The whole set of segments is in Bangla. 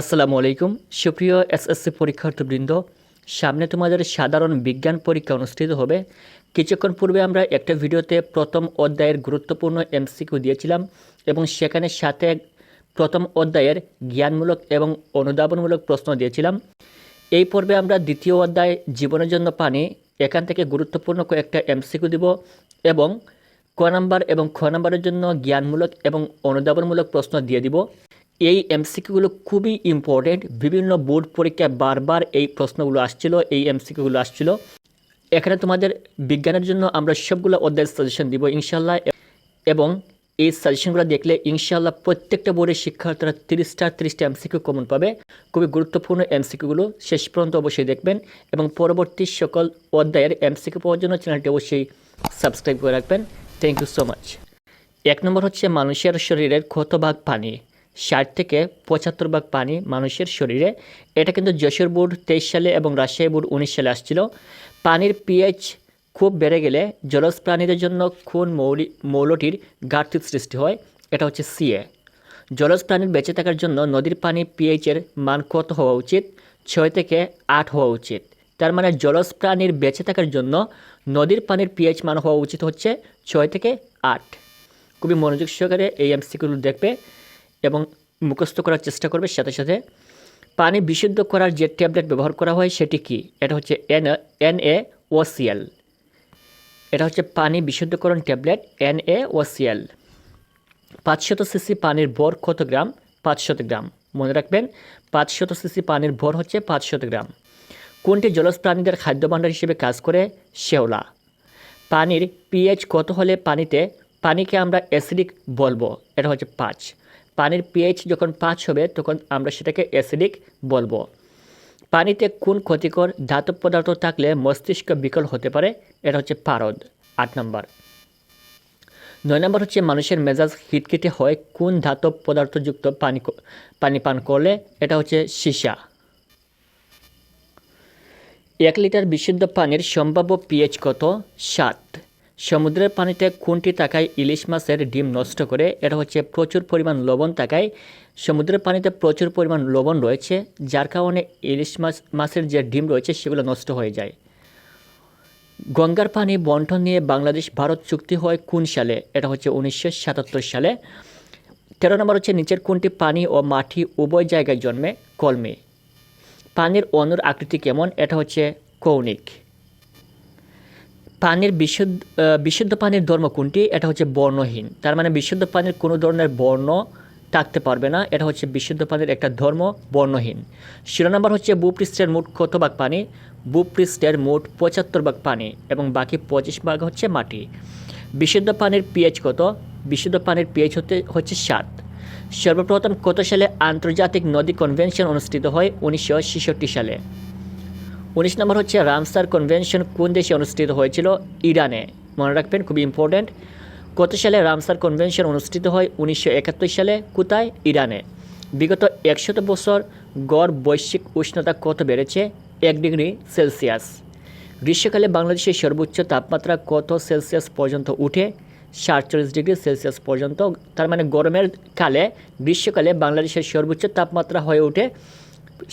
আসসালামু আলাইকুম। সুপ্রিয় এসএসসি পরীক্ষার্থীবৃন্দ, সামনে তোমাদের সাধারণ বিজ্ঞান পরীক্ষা অনুষ্ঠিত হবে। কিছুক্ষণ পূর্বে আমরা একটা ভিডিওতে প্রথম অধ্যায়ের গুরুত্বপূর্ণ এমসিকিউ দিয়েছিলাম এবং সেখানে সাথে প্রথম অধ্যায়ের জ্ঞানমূলক এবং অনুধাবনমূলক প্রশ্ন দিয়েছিলাম। এই পর্বে আমরা দ্বিতীয় অধ্যায় জীবনের জন্য পানি, এখান থেকে গুরুত্বপূর্ণ কয়েকটা এমসিকিউ দিব এবং ক নাম্বার এবং খ নাম্বারের জন্য জ্ঞানমূলক এবং অনুধাবনমূলক প্রশ্ন দিয়ে দিব। এই এমসিকিউগুলো খুবই ইম্পর্টেন্ট বিভিন্ন বোর্ড পরীক্ষায় বারবার এই প্রশ্নগুলো আসছিল, এই এমসিকিউগুলো আসছিল। এখানে তোমাদের বিজ্ঞানের জন্য আমরা সবগুলো অধ্যায়ের সাজেশন দিব ইনশাল্লাহ এবং এই সাজেশনগুলো দেখলে ইনশাল্লাহ প্রত্যেকটা বোর্ডের শিক্ষার্থীরা তিরিশটা তিরিশটা এমসিকিউ কমন পাবে। খুবই গুরুত্বপূর্ণ এমসিকিউগুলো শেষ পর্যন্ত অবশ্যই দেখবেন। এবং পরবর্তী সকল অধ্যায়ের এমসিকিউ পাওয়ার জন্য চ্যানেলটি অবশ্যই সাবস্ক্রাইব করে রাখবেন। থ্যাংক ইউ সো মাচ এক নম্বর হচ্ছে মানুষের শরীরের কত ভাগ পানি। ষাট থেকে পঁচাত্তর ভাগ পানি মানুষের শরীরে। এটা কিন্তু যশোর বোর্ড তেইশ সালে এবং রাজশাহী বোর্ড উনিশ সালে আসছিল। পানির পিএইচ খুব বেড়ে গেলে জলজ প্রাণীদের জন্য কোন মৌলি, মৌলটির ঘাটতির সৃষ্টি হয়। এটা হচ্ছে সিএ জলজ প্রাণীর বেঁচে থাকার জন্য নদীর পানি পিএইচের মান কত হওয়া উচিত? ছয় থেকে আট হওয়া উচিত। তার মানে জলজ প্রাণীর বেঁচে থাকার জন্য নদীর পানির পিএইচ মান হওয়া উচিত হচ্ছে ছয় থেকে আট। খুবই মনোযোগ সহকারে এই এমসিকিউগুলো দেখবে। এবং মুখস্থ করার চেষ্টা করবে। সাথে সাথে পানি বিশুদ্ধ করার যে ট্যাবলেট ব্যবহার করা হয় সেটি কি? এটা হচ্ছে এন এন এ ওসিএল এটা হচ্ছে পানি বিশুদ্ধকরণ ট্যাবলেট, এন এ ওসিএল পাঁচশত সিসি পানির ভর কত গ্রাম? পাঁচশত গ্রাম। মনে রাখবেন, পাঁচশত সিসি পানির ভর হচ্ছে পাঁচশত গ্রাম। কোনটি জলজ প্রাণীদের খাদ্য ভাণ্ডার হিসেবে কাজ করে? শেওলা পানির পিএইচ কত হলে পানিতে, পানিকে আমরা অ্যাসিডিক বলব, এটা হচ্ছে পাঁচ। পানির পিএইচ যখন পাঁচ হবে, তখন আমরা সেটাকে অ্যাসিডিক বলব। পানিতে কোন ক্ষতিকর ধাতব পদার্থ থাকলে মস্তিষ্ক বিকল হতে পারে, এটা হচ্ছে পারদ। আট নম্বর। নয় নম্বর হচ্ছে মানুষের মেজাজ হিটকিটে হয় কোন ধাতব পদার্থযুক্ত পানি পানি পান করলে, এটা হচ্ছে সীসা। এক লিটার বিশুদ্ধ পানির সম্ভাব্য পিএইচ কত? সাত। সমুদ্রের পানিতে কোনটি তাকায় ইলিশ মাছের ডিম নষ্ট করে। এটা হচ্ছে প্রচুর পরিমাণ লবণ থাকায় সমুদ্রের পানিতে প্রচুর পরিমাণ লবণ রয়েছে, যার কারণে ইলিশ মাছ, মাছের যে ডিম রয়েছে সেগুলো নষ্ট হয়ে যায়। গঙ্গার পানি বন্টন নিয়ে বাংলাদেশ ভারত চুক্তি হয় কোন সালে? এটা হচ্ছে উনিশশো সাতাত্তর সালে। তেরো নম্বর হচ্ছে নিচের কোনটি পানি ও মাটি উভয় জায়গায় জন্মে? কলমে। পানির অনুর আকৃতি কেমন? এটা হচ্ছে কৌণিক। পানির বিশুদ্ধ বিশুদ্ধ পানির ধর্ম কোনটি? এটা হচ্ছে বর্ণহীন। তার মানে বিশুদ্ধ পানির কোনো ধরনের বর্ণ থাকতে পারবে না। এটা হচ্ছে বিশুদ্ধ পানির একটা ধর্ম, বর্ণহীন। ষোলো নম্বর হচ্ছে ভূপৃষ্ঠের মোট কত ভাগ পানি? ভূপৃষ্ঠের মোট পঁচাত্তর ভাগ পানি এবং বাকি পঁচিশ ভাগ হচ্ছে মাটি। বিশুদ্ধ পানির পিএইচ কত? বিশুদ্ধ পানির পিএইচ হতে, হচ্ছে সাত। সর্বপ্রথম কত সালে আন্তর্জাতিক নদী কনভেনশন অনুষ্ঠিত হয়? উনিশশো ছেষট্টি সালে। উনিশ নম্বর হচ্ছে রামসার কনভেনশন কোন দেশে অনুষ্ঠিত হয়েছিল? ইরানে। মনে রাখবেন, খুবই ইম্পর্ট্যান্ট কত সালে রামসার কনভেনশন অনুষ্ঠিত হয়? উনিশশো একাত্তর সালে কোথায়? ইরানে। বিগত একশত বছর গড় বৈশ্বিক উষ্ণতা কত বেড়েছে? এক ডিগ্রি সেলসিয়াস। গ্রীষ্মকালে বাংলাদেশের সর্বোচ্চ তাপমাত্রা কত সেলসিয়াস পর্যন্ত উঠে? সাতচল্লিশ ডিগ্রি সেলসিয়াস পর্যন্ত। তার মানে গরমের কালে, গ্রীষ্মকালে বাংলাদেশের সর্বোচ্চ তাপমাত্রা হয়ে ওঠে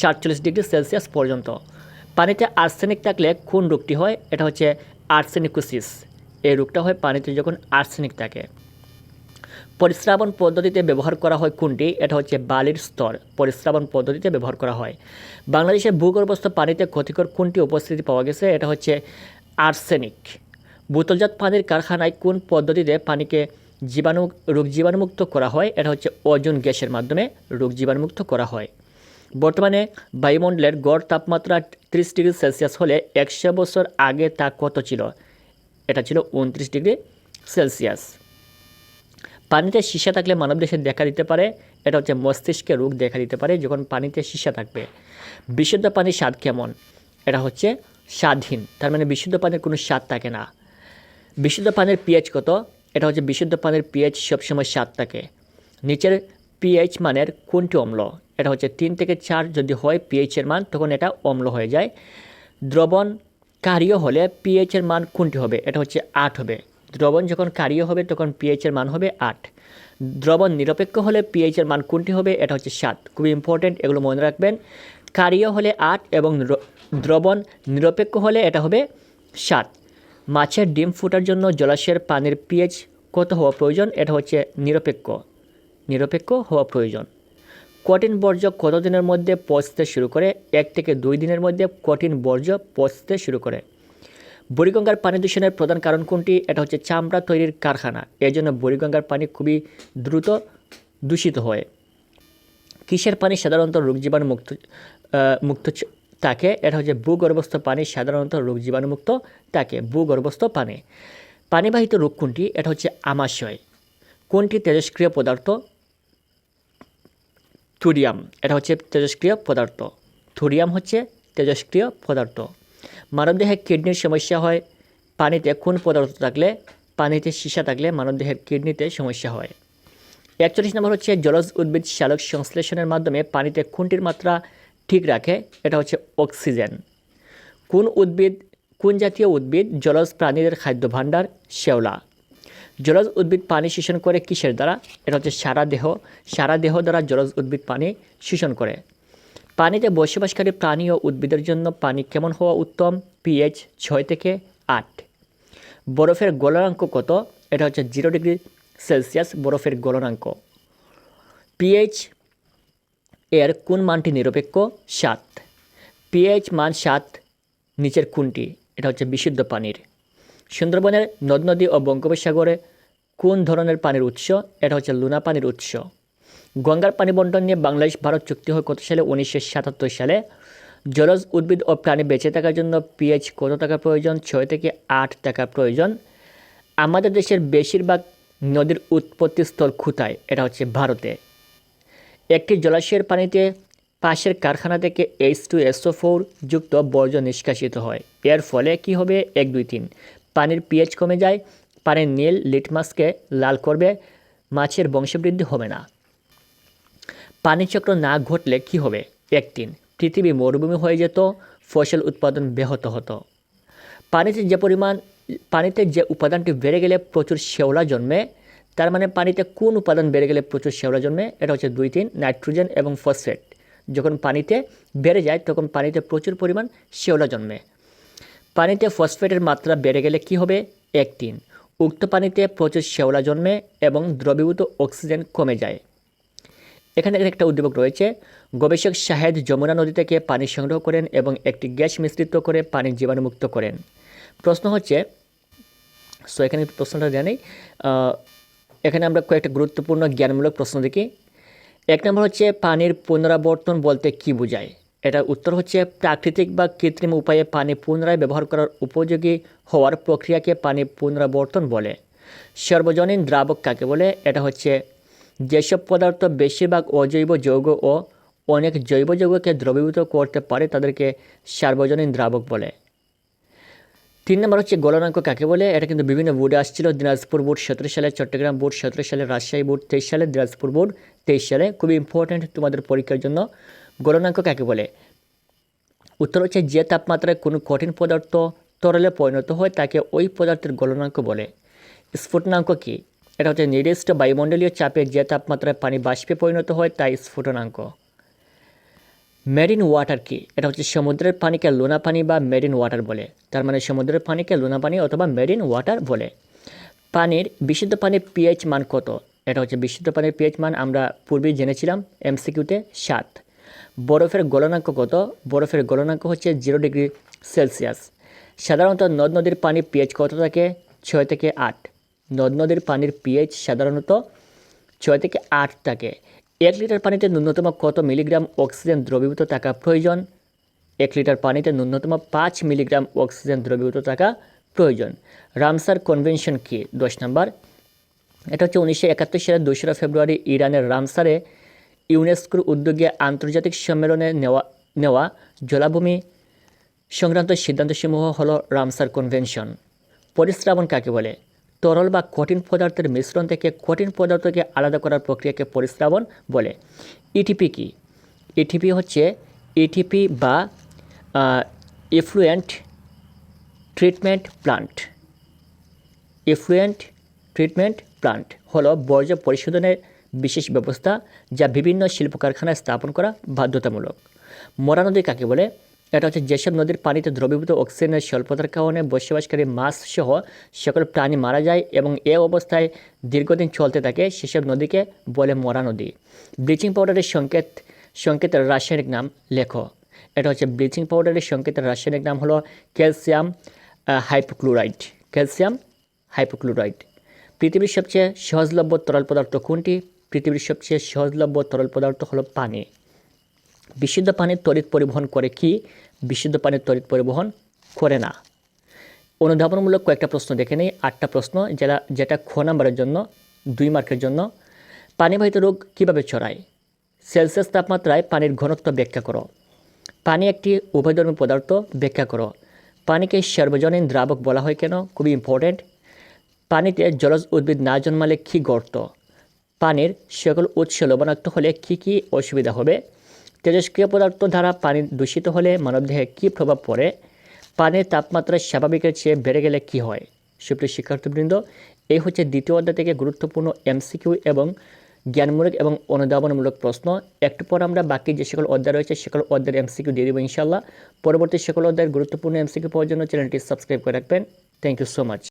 সাতচল্লিশ ডিগ্রি সেলসিয়াস পর্যন্ত। পানিতে আর্সেনিক থাকলে কোন রোগটি হয়? এটা হচ্ছে আর্সেনিকোসিস এই রোগটা হয় পানিতে যখন আর্সেনিক থাকে। পরিশ্রাবণ পদ্ধতিতে ব্যবহার করা হয় কোনটি? এটা হচ্ছে বালির স্তর। পরিশ্রাবণ পদ্ধতিতে ব্যবহার করা হয়। বাংলাদেশের ভূগর্ভস্থ পানিতে ক্ষতিকর কোনটি উপস্থিতি পাওয়া গেছে? এটা হচ্ছে আর্সেনিক বোতলজাত পানির কারখানায় কোন পদ্ধতিতে পানিকে জীবাণু, রোগ জীবাণুমুক্ত করা হয়? এটা হচ্ছে ওজন গ্যাসের মাধ্যমে রোগ জীবাণুমুক্ত করা হয়। বর্তমানে বায়ুমণ্ডলের গড় তাপমাত্রা ত্রিশ ডিগ্রি সেলসিয়াস হলে একশো বছর আগে তা কত ছিল? এটা ছিল উনত্রিশ ডিগ্রি সেলসিয়াস। পানিতে সীসা থাকলে মানবদেশে দেখা দিতে পারে। এটা হচ্ছে মস্তিষ্কে রোগ দেখা দিতে পারে যখন পানিতে সীসা থাকবে। বিশুদ্ধ পানির স্বাদ কেমন? এটা হচ্ছে স্বাদহীন তার মানে বিশুদ্ধ পানির কোনো স্বাদ থাকে না। বিশুদ্ধ পানির পিএইচ কত? এটা হচ্ছে বিশুদ্ধ পানির পিএইচ সবসময় স্বাদ থাকে। নিচের পিএইচ মানের কোনটি অম্ল? এটা হচ্ছে তিন থেকে চার যদি হয় পিএইচের মান, তখন এটা অম্ল হয়ে যায়। দ্রবণ কার্য হলে পিএইচের মান কোনটি হবে? এটা হচ্ছে আট হবে। দ্রবণ যখন কারীয় হবে, তখন পিএইচের মান হবে আট। দ্রবণ নিরপেক্ষ হলে পিএইচের মান কোনটি হবে? এটা হচ্ছে সাত। খুবই ইম্পর্টেন্ট এগুলো মনে রাখবেন। কারীয় হলে আট এবং দ্রবণ নিরপেক্ষ হলে এটা হবে সাত। মাছের ডিম ফোটার জন্য জলাশয়ের পানির পিএইচ কত হওয়া প্রয়োজন? এটা হচ্ছে নিরপেক্ষ। নিরপেক্ষ হওয়া প্রয়োজন। কঠিন বর্জ্য কত দিনের মধ্যে পচতে শুরু করে? এক থেকে দুই দিনের মধ্যে কঠিন বর্জ্য পচতে শুরু করে। বুড়িগঙ্গার পানি দূষণের প্রধান কারণ কোনটি? এটা হচ্ছে চামড়া তৈরির কারখানা। এর জন্য বুড়িগঙ্গার পানি খুবই দ্রুত দূষিত হয়। কিসের পানি সাধারণত রোগ জীবাণু মুক্ত মুক্ত থাকে? এটা হচ্ছে ভূগর্ভস্থ পানি সাধারণত রোগ জীবাণুমুক্ত থাকে। ভূগর্ভস্থ পানি। পানিবাহিত রোগ কোনটি? এটা হচ্ছে আমাশয়। কোনটি তেজস্ক্রিয় পদার্থ? থুরিয়াম, এটা হচ্ছে তেজস্ক্রিয় পদার্থ। থুরিয়াম হচ্ছে তেজস্ক্রিয় পদার্থ। মানবদেহে কিডনির সমস্যা হয়, পানিতে কোন পদার্থ থাকলে, পানিতে সীসা থাকলে মানবদেহের কিডনিতে সমস্যা হয়। একচল্লিশ নম্বর হচ্ছে জলজ উদ্ভিদ শালক সংশ্লেষণের মাধ্যমে পানিতে কোনটির মাত্রা ঠিক রাখে, এটা হচ্ছে অক্সিজেন। কোন উদ্ভিদ, কোন জাতীয় উদ্ভিদ জলজ প্রাণীদের খাদ্য ভাণ্ডার শেওলা জলজ উদ্ভিদ পানি শোষণ করে কিসের দ্বারা? এটা হচ্ছে সারা দেহ। সারা দেহ দ্বারা জলজ উদ্ভিদ পানি শোষণ করে। পানিতে বসবাসকারী প্রাণী ও উদ্ভিদের জন্য পানি কেমন হওয়া উত্তম? পিএইচ ছয় থেকে আট। বরফের গলনাঙ্ক কত? এটা হচ্ছে জিরো ডিগ্রি সেলসিয়াস বরফের গলনাঙ্ক। পিএইচ এর কোন মানটি নিরপেক্ষ? সাত। পিএইচ মান সাত, নিচের কোনটি? এটা হচ্ছে বিশুদ্ধ পানির। সুন্দরবনের নদ নদী ও বঙ্গোপসাগরে কোন ধরনের পানির উৎস? এটা হচ্ছে লুনা পানির উৎস। গঙ্গার পানি বন্টন নিয়ে বাংলাদেশ ভারত চুক্তি হয় কত সালে? উনিশশো সাতাত্তর সালে। জলজ উদ্ভিদ ও প্রাণী বেঁচে থাকার জন্য পিএইচ কত টাকা প্রয়োজন? ছয় থেকে আট টাকা প্রয়োজন। আমাদের দেশের বেশিরভাগ নদীর উৎপত্তিস্থল কোথায়? এটা হচ্ছে ভারতে। একটি জলাশয়ের পানিতে পাশের কারখানা থেকে এইচ টু এসও ফোর যুক্ত বর্জ্য নিষ্কাশিত হয়। এর ফলে কি হবে? এক দুই তিন। পানির পিএইচ কমে যায়, পানির নীল লিটমাসকে লাল করবে, মাছের বংশবৃদ্ধি হবে না। পানিচক্র না ঘটলে কি হবে? এক তিন পৃথিবী মরুভূমি হয়ে যেত, ফসল উৎপাদন ব্যাহত হতো। পানিতে যে পরিমাণ, পানিতে যে উপাদানটি বেড়ে গেলে প্রচুর শেওলা জন্মে, তার মানে পানিতে কোন উপাদান বেড়ে গেলে প্রচুর শেওলা জন্মে, এটা হচ্ছে দুই তিন নাইট্রোজেন এবং ফসফেট। যখন পানিতে বেড়ে যায়, তখন পানিতে প্রচুর পরিমাণ শেওলা জন্মে। পানিতে ফসফেটের মাত্রা বেড়ে গেলে কি হবে? তিন উক্ত পানিতে প্রচুর শেওলা জন্মে এবং দ্রবীভূত অক্সিজেন কমে যায়। এখানে একটা উদ্দীপক রয়েছে। গবেষক শাহেদ যমুনা নদী থেকে পানি সংগ্রহ করেন এবং একটি গ্যাস মিশ্রিত করে পানি জীবাণুমুক্ত করেন। প্রশ্ন হচ্ছে, সো এখানে প্রশ্নটা জানি এখানে আমরা কয়েকটা গুরুত্বপূর্ণ জ্ঞানমূলক প্রশ্ন দেখি। এক নম্বর হচ্ছে, পানির পুনরাবর্তন বলতে কি বোঝায়? এটার উত্তর হচ্ছে, প্রাকৃতিক বা কৃত্রিম উপায়ে পানি পুনরায় ব্যবহার করার উপযোগী হওয়ার প্রক্রিয়াকে পানি পুনরাবর্তন বলে। সর্বজনীন দ্রাবক কাকে বলে? এটা হচ্ছে, যেসব পদার্থ বেশিরভাগ অজৈব যৌগ ও অনেক জৈব যৌগকে দ্রবীভূত করতে পারে, তাদেরকে সার্বজনীন দ্রাবক বলে। তিন নম্বর হচ্ছে, গলনাঙ্ক কাকে বলে? এটা কিন্তু বিভিন্ন বোর্ডে আসছিল, দিনাজপুর বোর্ড সতেরো সালে, চট্টগ্রাম বোর্ড সতেরো সালে, রাজশাহী বোর্ড তেইশ সালে, দিনাজপুর বোর্ড তেইশ সালে। খুবই ইম্পর্ট্যান্ট তোমাদের পরীক্ষার জন্য। গলনাঙ্ক কাকে বলে? উত্তর হচ্ছে যে তাপমাত্রায় কোনো কঠিন পদার্থ তরলে পরিণত হয় তাকে ওই পদার্থের গলনাঙ্ক বলে। স্ফুটনাঙ্ক কী? এটা হচ্ছে নির্দিষ্ট বায়ুমণ্ডলীয় চাপে যে তাপমাত্রায় পানি বাষ্পে পরিণত হয় তাই স্ফুটনাঙ্ক। মেরিন ওয়াটার কি? এটা হচ্ছে সমুদ্রের পানিকে লোনা পানি বা মেরিন ওয়াটার বলে। তার মানে সমুদ্রের পানিকে লোনা পানি অথবা মেরিন ওয়াটার বলে। পানির বিশুদ্ধ পানির পিএইচ মান কত? এটা হচ্ছে বিশুদ্ধ পানির পিএইচ মান আমরা পূর্বেই জেনেছিলাম এমসিকিউতে সাত। বরফের গলনাঙ্ক কত? বরফের গলনাঙ্ক হচ্ছে জিরো ডিগ্রি সেলসিয়াস। সাধারণত নদ নদীর পানির পিএইচ কত থাকে? ছয় থেকে আট। নদ নদীর পানির পিএইচ সাধারণত ছয় থেকে আট থাকে। এক লিটার পানিতে ন্যূনতম কত মিলিগ্রাম অক্সিজেন দ্রবীভূত থাকা প্রয়োজন? এক লিটার পানিতে ন্যূনতম পাঁচ মিলিগ্রাম অক্সিজেন দ্রবীভূত থাকা প্রয়োজন। রামসার কনভেনশন কি? দশ নম্বর। এটা হচ্ছে উনিশশো একাত্তর সালের দোসরা ফেব্রুয়ারি ইরানের রামসারে ইউনেস্কোর উদ্যোগে আন্তর্জাতিক সম্মেলনে নেওয়া নেওয়া জলাভূমি সংক্রান্ত সিদ্ধান্তসমূহ হল রামসার কনভেনশন। পরিশ্রাবণ কাকে বলে? তরল বা কঠিন পদার্থের মিশ্রণ থেকে কঠিন পদার্থকে আলাদা করার প্রক্রিয়াকে পরিশ্রাবণ বলে। ইটিপি কি? ইটিপি হচ্ছে ইটিপি বা effluent treatment plant effluent treatment plant হলো বর্জ্য পরিশোধনের বিশেষ ব্যবস্থা যা বিভিন্ন শিল্প কারখানায় স্থাপন করা বাধ্যতামূলক। মরা নদী কাকে বলে? এটা হচ্ছে যেসব নদীর পানিতে দ্রবীভূত অক্সিজেনের স্বল্পতার কারণে বসবাসকারী মাছ সহ সকল প্রাণী মারা যায় এবং এ অবস্থায় দীর্ঘদিন চলতে থাকে সেসব নদীকে বলে মরা নদী। ব্লিচিং পাউডারের সংকেত, সংকেতের রাসায়নিক নাম লেখ। এটা হচ্ছে ব্লিচিং পাউডারের সংকেতের রাসায়নিক নাম হলো ক্যালসিয়াম হাইপোক্লোরাইড। Calcium, hypochlorite. পৃথিবীর সবচেয়ে সহজলভ্য তরল পদার্থ কোনটি? পৃথিবীর সবচেয়ে সহজলভ্য তরল পদার্থ হলো পানি। বিশুদ্ধ পানির তড়িৎ পরিবহন করে কি? বিশুদ্ধ পানির তড়িৎ পরিবহন করে না। অনুধাবনমূলক কয়েকটা প্রশ্ন দেখে নেই, আটটা প্রশ্ন, যেটা যেটা খ নাম্বারের জন্য, দুই মার্কের জন্য। পানিবাহিত রোগ কীভাবে ছড়ায়? সেলসিয়াস তাপমাত্রায় পানির ঘনত্ব ব্যাখ্যা করো। পানি একটি উভয়ধর্মী পদার্থ, ব্যাখ্যা করো। পানিকে সর্বজনীন দ্রাবক বলা হয় কেন? খুবই ইম্পর্ট্যান্ট পানিতে জলজ উদ্ভিদ না জন্মালে কী গর্ত? পানির সকল উৎস লবণাক্ত হলে কী কী অসুবিধা হবে? তেজস্ক্রিয় পদার্থ দ্বারা পানি দূষিত হলে মানবদেহে কী প্রভাব পড়ে? পানির তাপমাত্রা স্বাভাবিকের চেয়ে বেড়ে গেলে কী হয়? সুপ্রিয় শিক্ষার্থীবৃন্দ, এই হচ্ছে দ্বিতীয় অধ্যায় থেকে গুরুত্বপূর্ণ এমসিকিউ এবং জ্ঞানমূলক এবং অনুধাবনমূলক প্রশ্ন। একটু পর আমরা বাকি যে সকল অধ্যায় রয়েছে, সকল অধ্যায়ের এমসিকিউ দিয়ে দেবো ইনশাল্লাহ পরবর্তী সকল অধ্যায়ের গুরুত্বপূর্ণ এমসিকিউ পাওয়ার জন্য চ্যানেলটি সাবস্ক্রাইব করে রাখবেন। Thank you so much